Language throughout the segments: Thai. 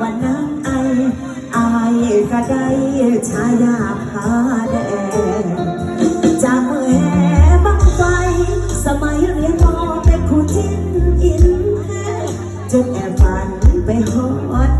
ว่าน้งไออายก็ได้ชายาพาแดงจากเมื่อแหบังไฟ สมัยเรียนมอเป็นครูจิ้นอินแท้จนแอบฝันไปหอด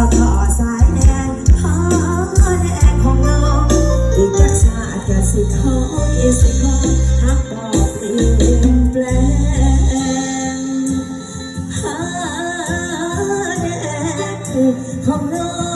อทอสายแดนพอแดนของน้องอีกจะชาติจะสิขออีสิขอหักบอกเปลี่ยนแปลงพาแดนของน้อง